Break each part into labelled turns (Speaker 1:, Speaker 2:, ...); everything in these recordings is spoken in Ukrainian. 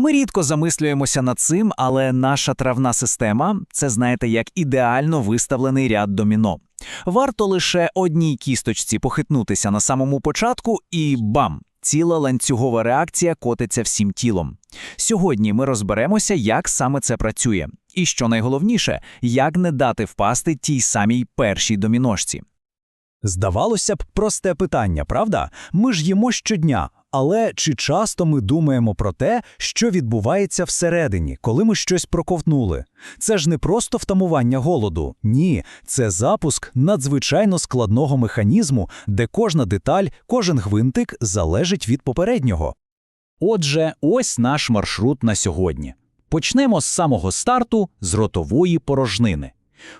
Speaker 1: Ми рідко замислюємося над цим, але наша травна система це, знаєте, як ідеально виставлений ряд доміно. Варто лише одній кісточці похитнутися на самому початку, і бам! Ціла ланцюгова реакція котиться всім тілом. Сьогодні ми розберемося, як саме це працює, і що найголовніше, як не дати впасти тій самій першій доміношці.
Speaker 2: Здавалося б, просте питання, правда? Ми ж їмо щодня. Але чи часто ми думаємо про те, що відбувається всередині, коли ми щось проковтнули? Це ж не просто втамування голоду. Ні, це запуск надзвичайно складного механізму, де кожна деталь, кожен гвинтик залежить від попереднього. Отже, ось наш маршрут на сьогодні. Почнемо з самого старту з ротової порожнини.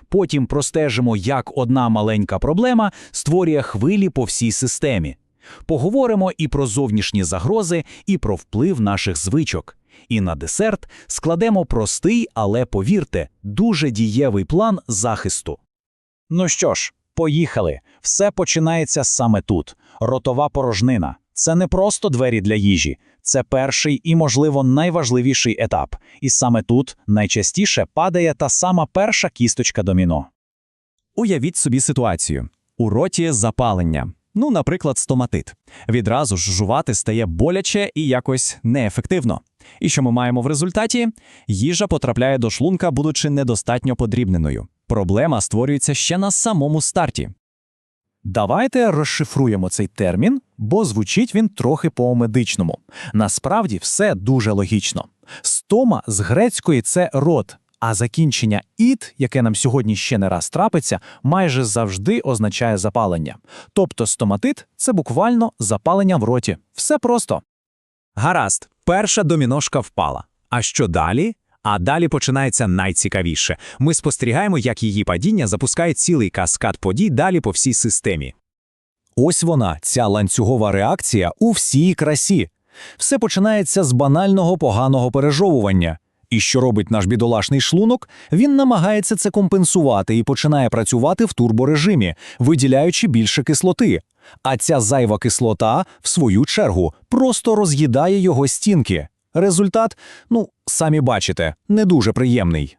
Speaker 2: Потім простежимо, як одна маленька проблема створює хвилі по всій системі. Поговоримо і про зовнішні загрози, і про вплив наших звичок. І на десерт складемо простий, але повірте, дуже дієвий план захисту. Ну що ж, поїхали. Все починається саме тут. Ротова порожнина. Це не просто двері для їжі, це перший і, можливо, найважливіший етап. І саме тут найчастіше падає та сама перша кісточка доміно. Уявіть собі ситуацію. У роті запалення. Ну, наприклад, стоматит. Відразу ж жувати стає боляче і якось неефективно. І що ми маємо в результаті? Їжа потрапляє до шлунка, будучи недостатньо подрібненою. Проблема створюється ще на самому старті. Давайте розшифруємо цей термін, бо звучить він трохи по-медичному. Насправді все дуже логічно. Стома з грецької це рот, а закінчення іт, яке нам сьогодні ще не раз трапиться, майже завжди означає запалення. Тобто стоматит це буквально запалення в роті. Все просто. Гаразд, перша доміношка впала. А що далі? А далі починається найцікавіше. Ми спостерігаємо, як її падіння запускає цілий каскад подій далі по всій системі. Ось вона, ця ланцюгова реакція у всій красі. Все починається з банального поганого пережовування. І що робить наш бідолашний шлунок? Він намагається це компенсувати і починає працювати в турборежимі, виділяючи більше кислоти. А ця зайва кислота, в свою чергу, просто роз'їдає його стінки. Результат, ну, самі бачите, не дуже приємний.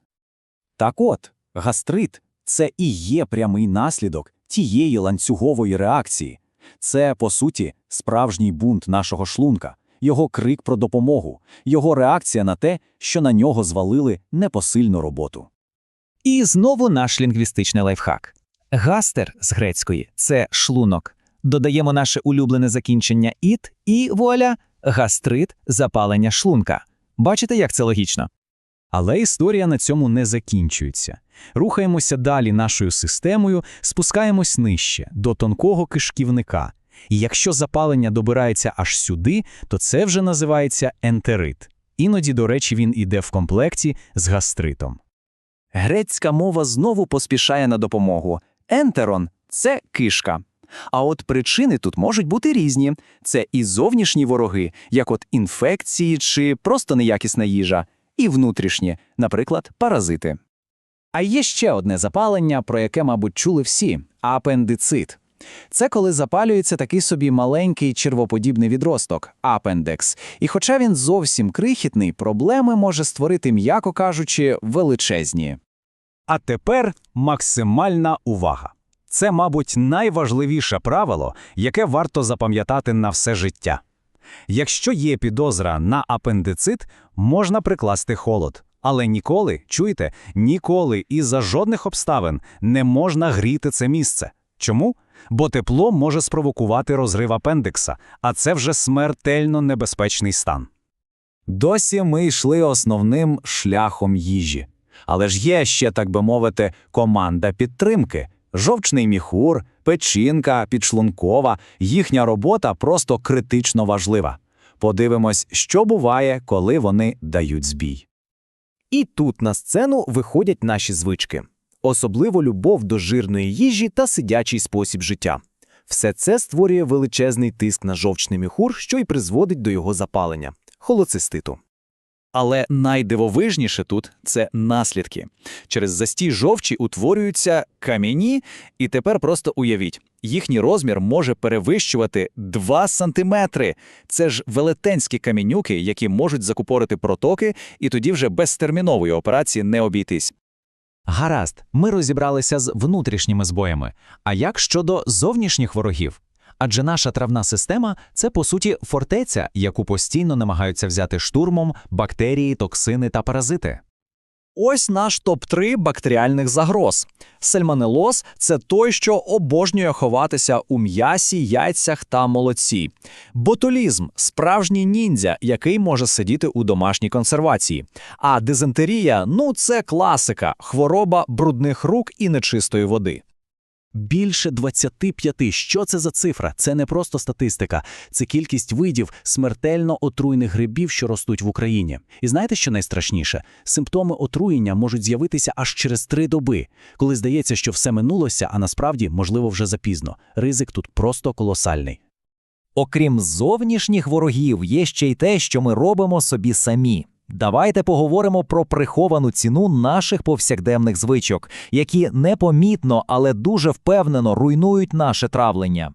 Speaker 2: Так от, гастрит це і є прямий наслідок тієї ланцюгової реакції. Це, по суті, справжній бунт нашого шлунка, його крик про допомогу, його реакція на те, що на нього звалили непосильну роботу.
Speaker 1: І знову наш лінгвістичний лайфхак. Гастер з грецької це шлунок. Додаємо наше улюблене закінчення іт, і вуаля, гастрит запалення шлунка. Бачите, як це логічно?
Speaker 2: Але історія на цьому не закінчується. Рухаємося далі нашою системою, спускаємось нижче, до тонкого кишківника. І якщо запалення добирається аж сюди, то це вже називається ентерит. Іноді, до речі, він іде в комплекті з гастритом.
Speaker 1: Грецька мова знову поспішає на допомогу. Ентерон це кишка. А от причини тут можуть бути різні: це і зовнішні вороги, як от інфекції чи просто неякісна їжа, і внутрішні, наприклад, паразити. А є ще одне запалення, про яке, мабуть, чули всі апендицит. Це коли запалюється такий собі маленький червоподібний відросток апендекс. І хоча він зовсім крихітний, проблеми може створити, м'яко кажучи, величезні.
Speaker 2: А тепер максимальна увага. Це, мабуть, найважливіше правило, яке варто запам'ятати на все життя. Якщо є підозра на апендицит, можна прикласти холод. Але ніколи, чуєте, ніколи і за жодних обставин не можна гріти це місце. Чому? Бо тепло може спровокувати розрив апендикса, а це вже смертельно небезпечний стан. Досі ми йшли основним шляхом їжі. Але ж є ще, так би мовити, команда підтримки. Жовчний міхур, печінка, підшлункова, їхня робота просто критично важлива. Подивимось, що буває, коли вони дають збій.
Speaker 3: І тут на сцену виходять наші звички, особливо любов до жирної їжі та сидячий спосіб життя. Все це створює величезний тиск на жовчний міхур, що й призводить до його запалення холоциститу.
Speaker 1: Але найдивовижніше тут це наслідки. Через застій жовчі утворюються кам'яні, і тепер просто уявіть, їхній розмір може перевищувати 2 сантиметри. Це ж велетенські камінюки, які можуть закупорити протоки, і тоді вже без термінової операції не обійтись.
Speaker 2: Гаразд, ми розібралися з внутрішніми збоями. А як щодо зовнішніх ворогів? Адже наша травна система це по суті фортеця, яку постійно намагаються взяти штурмом бактерії, токсини та паразити.
Speaker 1: Ось наш топ-3 бактеріальних загроз. Сальмонелоз – це той, що обожнює ховатися у м'ясі, яйцях та молоці. Ботулізм – справжній ніндзя, який може сидіти у домашній консервації. А дизентерія – ну це класика, хвороба брудних рук і нечистої води.
Speaker 2: Більше 25. Що це за цифра? Це не просто статистика, це кількість видів смертельно отруйних грибів, що ростуть в Україні. І знаєте, що найстрашніше? Симптоми отруєння можуть з'явитися аж через три доби, коли здається, що все минулося, а насправді, можливо, вже запізно. Ризик тут просто колосальний.
Speaker 4: Окрім зовнішніх ворогів, є ще й те, що ми робимо собі самі. Давайте поговоримо про приховану ціну наших повсякденних звичок, які непомітно, але дуже впевнено руйнують наше травлення.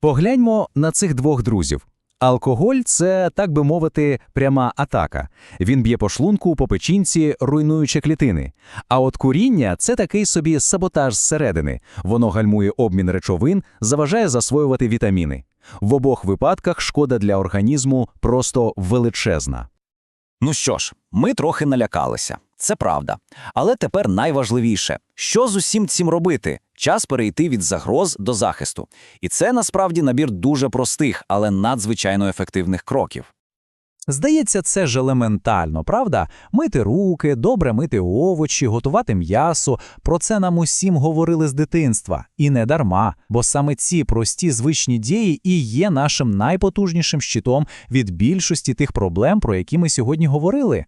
Speaker 2: Погляньмо на цих двох друзів. Алкоголь це, так би мовити, пряма атака. Він б'є по шлунку, по печінці, руйнуючи клітини. А от куріння це такий собі саботаж зсередини. Воно гальмує обмін речовин, заважає засвоювати вітаміни. В обох випадках шкода для організму просто величезна.
Speaker 1: Ну що ж, ми трохи налякалися. Це правда. Але тепер найважливіше, що з усім цим робити? Час перейти від загроз до захисту. І це насправді набір дуже простих, але надзвичайно ефективних кроків.
Speaker 2: Здається, це ж елементально, правда? Мити руки, добре мити овочі, готувати м'ясо. Про це нам усім говорили з дитинства. І не дарма, бо саме ці прості звичні дії і є нашим найпотужнішим щитом від більшості тих проблем, про які ми сьогодні говорили.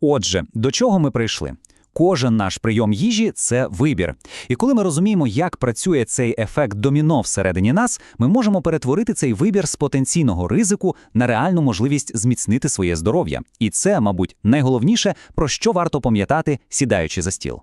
Speaker 1: Отже, до чого ми прийшли? Кожен наш прийом їжі це вибір. І коли ми розуміємо, як працює цей ефект доміно всередині нас, ми можемо перетворити цей вибір з потенційного ризику на реальну можливість зміцнити своє здоров'я. І це, мабуть, найголовніше, про що варто пам'ятати, сідаючи за стіл.